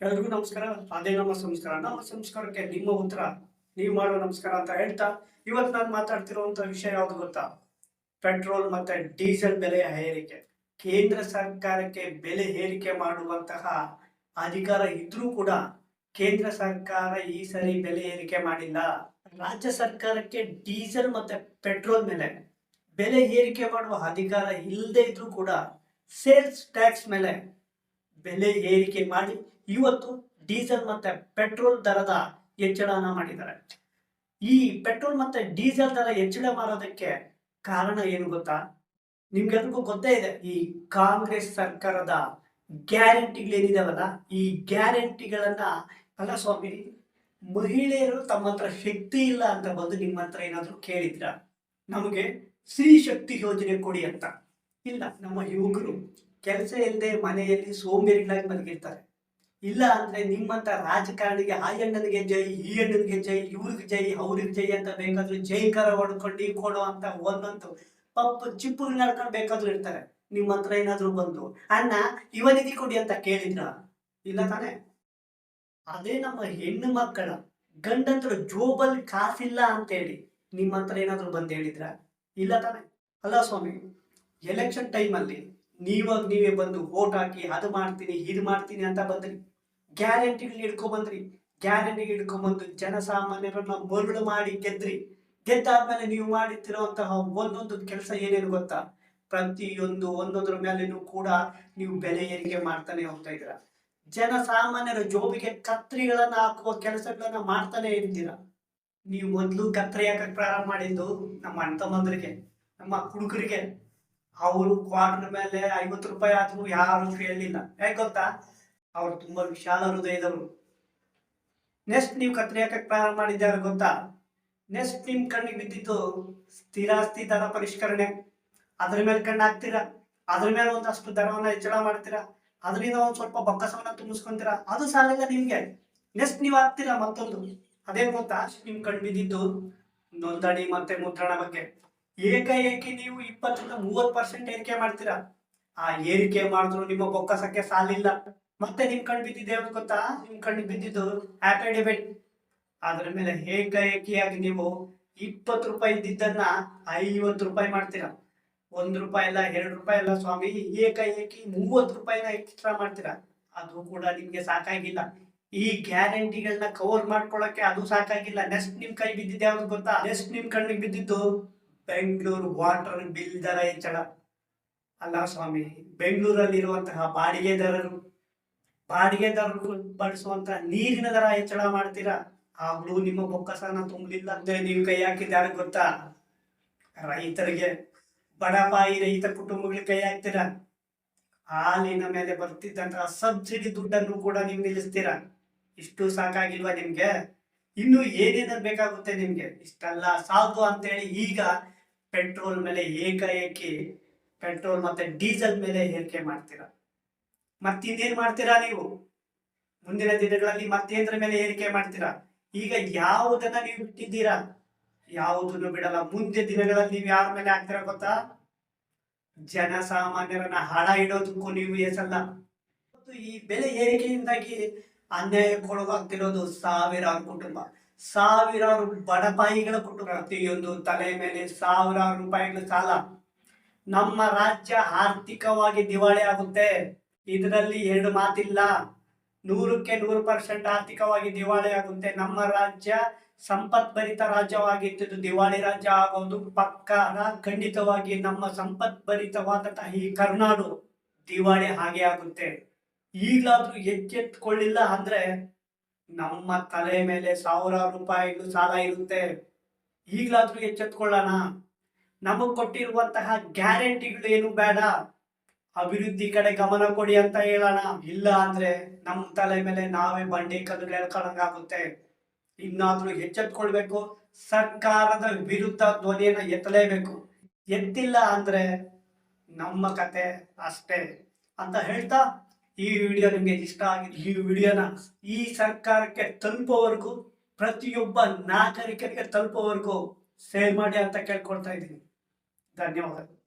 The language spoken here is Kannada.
ಎಲ್ರಿಗೂ ನಮಸ್ಕಾರ. ಅದೇ ನಮ್ಮ ಸಂಸ್ಕಾರ. ನಮ್ಮ ಸಂಸ್ಕಾರಕ್ಕೆ ನಿಮ್ಮ ಉತ್ತರ. ನೀವು ಮಾಡೋ ನಮಸ್ಕಾರ ಅಂತ ಹೇಳ್ತಾ, ಇವತ್ತು ನಾನು ಮಾತಾಡ್ತಿರುವಂತ ವಿಷಯ ಯಾವ್ದು ಗೊತ್ತಾ? ಪೆಟ್ರೋಲ್ ಮತ್ತೆ ಡೀಸೆಲ್ ಬೆಲೆಯ ಏರಿಕೆ. ಕೇಂದ್ರ ಸರ್ಕಾರಕ್ಕೆ ಬೆಲೆ ಏರಿಕೆ ಮಾಡುವಂತಹ ಅಧಿಕಾರ ಇದ್ರೂ ಕೂಡ ಕೇಂದ್ರ ಸರ್ಕಾರ ಈ ಸರಿ ಬೆಲೆ ಏರಿಕೆ ಮಾಡಿಲ್ಲ. ರಾಜ್ಯ ಸರ್ಕಾರಕ್ಕೆ ಡೀಸೆಲ್ ಮತ್ತೆ ಪೆಟ್ರೋಲ್ ಮೇಲೆ ಬೆಲೆ ಏರಿಕೆ ಮಾಡುವ ಅಧಿಕಾರ ಇಲ್ಲದೆ ಇದ್ರೂ ಕೂಡ ಸೇಲ್ಸ್ ಟ್ಯಾಕ್ಸ್ ಮೇಲೆ ಬೆಲೆ ಏರಿಕೆ ಮಾಡಿ ಇವತ್ತು ಡೀಸೆಲ್ ಮತ್ತೆ ಪೆಟ್ರೋಲ್ ದರದ ಹೆಚ್ಚಳನ ಮಾಡಿದ್ದಾರೆ. ಈ ಪೆಟ್ರೋಲ್ ಮತ್ತೆ ಡೀಸೆಲ್ ದರ ಹೆಚ್ಚಳ ಮಾಡೋದಕ್ಕೆ ಕಾರಣ ಏನು ಗೊತ್ತಾ? ನಿಮ್ಗೆಲ್ರಿಗೂ ಗೊತ್ತೇ ಇದೆ, ಈ ಕಾಂಗ್ರೆಸ್ ಸರ್ಕಾರದ ಗ್ಯಾರಂಟಿಗಳೇನಿದಾವಲ್ಲ, ಈ ಗ್ಯಾರಂಟಿಗಳನ್ನ ಅಲ್ಲ ಸ್ವಾಮಿ, ಮಹಿಳೆಯರು ತಮ್ಮ ಹತ್ರ ಶಕ್ತಿ ಇಲ್ಲ ಅಂತ ಬಂದು ನಿಮ್ಮ ಹತ್ರ ಏನಾದರೂ ಕೇಳಿದ್ರ? ನಮಗೆ ಸ್ತ್ರೀ ಶಕ್ತಿ ಯೋಜನೆ ಕೊಡಿ ಅಂತ. ಇಲ್ಲ, ನಮ್ಮ ಯುವಕರು ಕೆಲಸ ಇಲ್ಲದೆ ಮನೆಯಲ್ಲಿ ಸೋಂಬೇರಿಗಳಾಗಿ ಬದುಕಿರ್ತಾರೆ ಇಲ್ಲ ಅಂದ್ರೆ ನಿಮ್ಮಂತ ರಾಜಕಾರಣಿಗೆ ಆ ಹೆಣ್ಣನಿಗೆ ಜೈ, ಈ ಹೆಣ್ಣನಿಗೆ ಜೈ, ಇವ್ರಿಗೆ ಜೈ, ಅವ್ರಿಗೆ ಜೈ ಅಂತ ಬೇಕಾದ್ರೂ ಜೈಕಾರ ಹೊಡ್ಕೊಂಡು ಕೊಡೋ ಅಂತ ಒಂದೊಂದು ಪಪ್ಪು ಚಿಪ್ಪು ನಡ್ಕೊಂಡು ಬೇಕಾದ್ರೂ ಇರ್ತಾರೆ. ನಿಮ್ಮ ಹತ್ರ ಏನಾದ್ರು ಬಂದು, ಅಣ್ಣ, ಇವನಿಗೆ ಕೊಡಿ ಅಂತ ಕೇಳಿದ್ರ? ಇಲ್ಲ ತಾನೆ. ಅದೇ ನಮ್ಮ ಹೆಣ್ಣು ಮಕ್ಕಳ ಗಂಡಂತರ ಜೋಬಲ್ ಕಾಸಿಲ್ಲ ಅಂತೇಳಿ ನಿಮ್ಮ ಹತ್ರ ಏನಾದ್ರೂ ಬಂದು ಹೇಳಿದ್ರ? ಇಲ್ಲ ತಾನೆ. ಅಲ್ಲ ಸ್ವಾಮಿ ಎಲೆಕ್ಷನ್ ಟೈಮಲ್ಲಿ ನೀವಾಗ ನೀವೇ ಬಂದು ವೋಟ್ ಹಾಕಿ ಅದು ಮಾಡ್ತೀನಿ, ಇದು ಮಾಡ್ತೀನಿ ಅಂತ ಬಂದ್ರಿ. ಗ್ಯಾರಂಟಿಗಳು ಹಿಡ್ಕೊಂಬಂದ್ರಿ ಗ್ಯಾರಂಟಿಗೆ ಹಿಡ್ಕೊಂಬಂದು ಜನಸಾಮಾನ್ಯರನ್ನ ಮರುಳು ಮಾಡಿ ಗೆದ್ರಿ. ಗೆದ್ದಾದ್ಮೇಲೆ ನೀವು ಮಾಡುತ್ತಿರುವಂತಹ ಒಂದೊಂದು ಕೆಲಸ ಏನೇನು ಗೊತ್ತಾ? ಪ್ರತಿಯೊಂದು ಒಂದೊಂದ್ರ ಮೇಲೆನೂ ಕೂಡ ನೀವು ಬೆಲೆ ಏರಿಕೆ ಮಾಡ್ತಾನೆ ಹೋಗ್ತಾ ಇದ್ದೀರಾ. ಜನಸಾಮಾನ್ಯರ ಜೋಬಿಗೆ ಕತ್ರಿಗಳನ್ನ ಹಾಕುವ ಕೆಲಸಗಳನ್ನ ಮಾಡ್ತಾನೆ ಇರ್ತೀರ ನೀವು ಮೊದಲು ಕತ್ರಿ ಹಾಕಕ್ ಪ್ರಾರಂಭ ಮಾಡಿದ್ದು ನಮ್ಮ ಅಣ್ಣ ತಮ್ಮಂದ್ರಿಗೆ, ನಮ್ಮ ಹುಡುಗರಿಗೆ. ಅವರು ಕ್ವಾರ್ಟರ್ ಮೇಲೆ ಐವತ್ತು ರೂಪಾಯಿ ಆದ್ರೂ ಯಾರು ಕೇಳಲಿಲ್ಲ ಯಾಕೆ ಗೊತ್ತಾ? ಅವ್ರು ತುಂಬಾ ವಿಶಾಲ ಹೃದಯದವರು. ನೆಕ್ಸ್ಟ್ ನೀವು ಕತ್ರಿ ಹಾಕಕ್ ಪ್ರಾರಂಭ ಮಾಡಿದ್ದಾರೆ ಗೊತ್ತಾ? ನೆಕ್ಸ್ಟ್ ನಿಮ್ ಕಣ್ಣಿಗೆ ಬಿದ್ದಿದ್ದು ಸ್ಥಿರಾಸ್ತಿ ದರ ಪರಿಷ್ಕರಣೆ. ಅದ್ರ ಮೇಲೆ ಕಣ್ಣು ಹಾಕ್ತೀರಾ? ಅದ್ರ ಮೇಲೆ ಒಂದಷ್ಟು ದರವನ್ನ ಹೆಚ್ಚಳ ಮಾಡ್ತೀರಾ? ಅದರಿಂದ ಒಂದ್ ಸ್ವಲ್ಪ ಬೊಕ್ಕಸವನ್ನ ತುಂಬಿಸ್ಕೊಂತೀರಾ? ಅದು ಸಾಲಿಲ್ಲ ನಿಮ್ಗೆ. ನೆಕ್ಸ್ಟ್ ನೀವು ಹಾಕ್ತೀರಾ ಮತ್ತೊಂದು? ಅದೇ ಗೊತ್ತಾ? ನಿಮ್ ಕಣ್ಣು ಬಿದ್ದಿದ್ದು ನೋಂದಣಿ ಮತ್ತೆ ಮುದ್ರಣ ಬಗ್ಗೆ. ಏಕಾಏಕಿ ನೀವು ಇಪ್ಪತ್ತರಿಂದ ಮೂವತ್ ಪರ್ಸೆಂಟ್ ಏರಿಕೆ ಮಾಡ್ತೀರಾ? ಆ ಏರಿಕೆ ಮಾಡಿದ್ರು ನಿಮ್ಮ ಬೊಕ್ಕಸಕ್ಕೆ ಸಾಲಿಲ್ಲ. ಮತ್ತೆ ನಿಮ್ ಕಣ್ ಬಿದ್ದಿದ್ದು ಯಾವ್ದು ಗೊತ್ತಾ? ನಿಮ್ ಕಣ್ ಬಿದ್ದಿದ್ದು ಆಪಲ್ ಡೆಬಿಟ್ ಅದ್ರ ಮೇಲೆ ಏಕಾಏಕಿಯಾಗಿ ನೀವು ಇಪ್ಪತ್ತು ರೂಪಾಯಿ ಇದ್ದಿದ್ದನ್ನ ಐವತ್ತು ರೂಪಾಯಿ ಮಾಡ್ತೀರಾ? ಒಂದ್ ರೂಪಾಯಿ ಅಲ್ಲ, ಎರಡು ರೂಪಾಯಿ ಅಲ್ಲ ಸ್ವಾಮಿ, ಏಕಾಏಕಿ ಮೂವತ್ತು ರೂಪಾಯಿನ ಎಕ್ಸ್ಟ್ರಾ ಮಾಡ್ತೀರಾ? ಅದು ಕೂಡ ನಿಮ್ಗೆ ಸಾಕಾಗಿಲ್ಲ. ಈ ಗ್ಯಾರಂಟಿಗಳನ್ನ ಕವರ್ ಮಾಡ್ಕೊಳಕ್ಕೆ ಅದು ಸಾಕಾಗಿಲ್ಲ. ನೆಕ್ಸ್ಟ್ ನಿಮ್ ಕೈ ಬಿದ್ದಿದ್ದು ಯಾವ್ದು ಗೊತ್ತಾ? ನೆಕ್ಸ್ಟ್ ನಿಮ್ ಕಣ್ಣಿಗೆ ಬಿದ್ದಿದ್ದು ಬೆಂಗಳೂರು ವಾಟರ್ ಬಿಲ್ ದರ ಹೆಚ್ಚಳ. ಅಲ್ಲ ಸ್ವಾಮಿ, ಬೆಂಗಳೂರಲ್ಲಿರುವಂತಹ ಬಾಡಿಗೆದಾರರು ಬಾಡಿಗೆದಾರರು ಬಳಸುವಂತಹ ನೀರಿನ ದರ ಹೆಚ್ಚಳ ಮಾಡ್ತೀರಾ? ಆಗ್ಲೂ ನಿಮ್ಮ ಬೊಕ್ಕಸನ ತುಂಬಲಿಲ್ಲ ಅಂದ್ರೆ ನೀವು ಕೈ ಹಾಕಿದ್ದಾರೆ ಗೊತ್ತಾ? ರೈತರಿಗೆ ಬಡಪಾಯಿ ರೈತ ಕುಟುಂಬಗಳಿಗೆ ಕೈ ಹಾಕ್ತೀರಾ? ಹಾಲಿನ ಮೇಲೆ ಬರ್ತಿದ್ದಂತಹ ಸಬ್ಸಿಡಿ ದುಡ್ಡನ್ನು ಕೂಡ ನೀವು ನಿಲ್ಲಿಸ್ತೀರಾ? ಇಷ್ಟು ಸಾಕಾಗಿಲ್ವಾ ನಿಮ್ಗೆ? ಇನ್ನು ಏನೇನ ಬೇಕಾಗುತ್ತೆ ನಿಮ್ಗೆ? ಇಷ್ಟೆಲ್ಲ ಸಾಕು ಅಂತೇಳಿ ಈಗ ಪೆಟ್ರೋಲ್ ಮೇಲೆ ಏಕಾಏಕಿ ಪೆಟ್ರೋಲ್ ಮತ್ತೆ ಡೀಸೆಲ್ ಮೇಲೆ ಏರಿಕೆ ಮಾಡ್ತೀರಾ? ಮತ್ತಿನ್ನೇನ್ ಮಾಡ್ತೀರಾ ನೀವು? ಮುಂದಿನ ದಿನಗಳಲ್ಲಿ ಮತ್ತೇಂದ್ರ ಮೇಲೆ ಏರಿಕೆ ಮಾಡ್ತೀರಾ? ಈಗ ಯಾವುದನ್ನ ನೀವು ಬಿಟ್ಟಿದ್ದೀರಾ? ಯಾವುದನ್ನು ಬಿಡಲ್ಲ. ಮುಂದೆ ದಿನಗಳಲ್ಲಿ ನೀವು ಯಾರ ಮೇಲೆ ಹಾಕ್ತೀರಾ ಗೊತ್ತಾ? ಜನಸಾಮಾನ್ಯರನ್ನ ಹಣ ಇಡೋದಕ್ಕೂ ನೀವು ಎಸಲ್ಲ. ಮತ್ತು ಈ ಬೆಲೆ ಏರಿಕೆಯಿಂದಾಗಿ ಅನ್ಯಾಯಕ್ಕೊಳಗಾಗ್ತಿರೋದು ಸಾವಿರಾರು ಕುಟುಂಬ. ಸಾವಿರಾರು ಬಡಪಾಯಿಗಳ ಪ್ರತಿಯೊಂದು ತಲೆ ಮೇಲೆ ಸಾವಿರಾರು ರೂಪಾಯಿಗಳ ಸಾಲ. ನಮ್ಮ ರಾಜ್ಯ ಆರ್ಥಿಕವಾಗಿ ದಿವಾಳಿ ಆಗುತ್ತೆ. ಇದರಲ್ಲಿ ಎರಡು ಮಾತಿಲ್ಲ. ನೂರಕ್ಕೆ ನೂರು ಪರ್ಸೆಂಟ್ ಆರ್ಥಿಕವಾಗಿ ದಿವಾಳಿ ಆಗುತ್ತೆ. ನಮ್ಮ ರಾಜ್ಯ ಸಂಪತ್ಭರಿತ ರಾಜ್ಯವಾಗಿದ್ದು ದಿವಾಳಿ ರಾಜ್ಯ ಆಗೋದು ಪಕ್ಕ ಖಂಡಿತವಾಗಿ ನಮ್ಮ ಸಂಪತ್ಭರಿತವಾದಂತಹ ಈ ಕರ್ನಾಡು ದಿವಾಳಿ ಹಾಗೆ ಆಗುತ್ತೆ. ಈಗಲಾದ್ರೂ ಎಚ್ಚೆತ್ಕೊಳ್ಳಿಲ್ಲ ಅಂದ್ರೆ ನಮ್ಮ ತಲೆ ಮೇಲೆ ಸಾವಿರಾರು ರೂಪಾಯಿಗಳು ಸಾಲ ಇರುತ್ತೆ. ಈಗಲಾದ್ರೂ ಎಚ್ಚೆತ್ಕೊಳ್ಳೋಣ. ನಮಗ್ ಕೊಟ್ಟಿರುವಂತಹ ಗ್ಯಾರಂಟಿಗಳು ಏನು ಬೇಡ. ಅಭಿವೃದ್ಧಿ ಕಡೆ ಗಮನ ಕೊಡಿ ಅಂತ ಹೇಳೋಣ. ಇಲ್ಲ ಅಂದ್ರೆ ನಮ್ಮ ತಲೆ ಮೇಲೆ ನಾವೇ ಬಂಡಿ ಕಲ್ಲು ಎಳ್ಕೊಳಂಗಾಗುತ್ತೆ ಇನ್ನಾದ್ರೂ ಎಚ್ಚೆತ್ಕೊಳ್ಬೇಕು. ಸರ್ಕಾರದ ವಿರುದ್ಧ ಧ್ವನಿಯನ್ನು ಎತ್ತಲೇಬೇಕು. ಎತ್ತಿಲ್ಲ ಅಂದ್ರೆ ನಮ್ಮ ಕತೆ ಅಷ್ಟೇ ಅಂತ ಹೇಳ್ತಾ ಈ ವಿಡಿಯೋ ನಿಮಗೆ ಇಷ್ಟ ಆಗಿದೆ ಈ ವಿಡಿಯೋನ ಈ ಸರ್ಕಾರಕ್ಕೆ ತಲುಪೋವರೆಗೂ ಪ್ರತಿಯೊಬ್ಬ ನಾಗರಿಕರಿಗೆ ತಲುಪೋವರೆಗೂ ಸೇರ್ ಮಾಡಿ ಅಂತ ಕೇಳ್ಕೊಳ್ತಾ ಇದ್ದೀನಿ. ಧನ್ಯವಾದ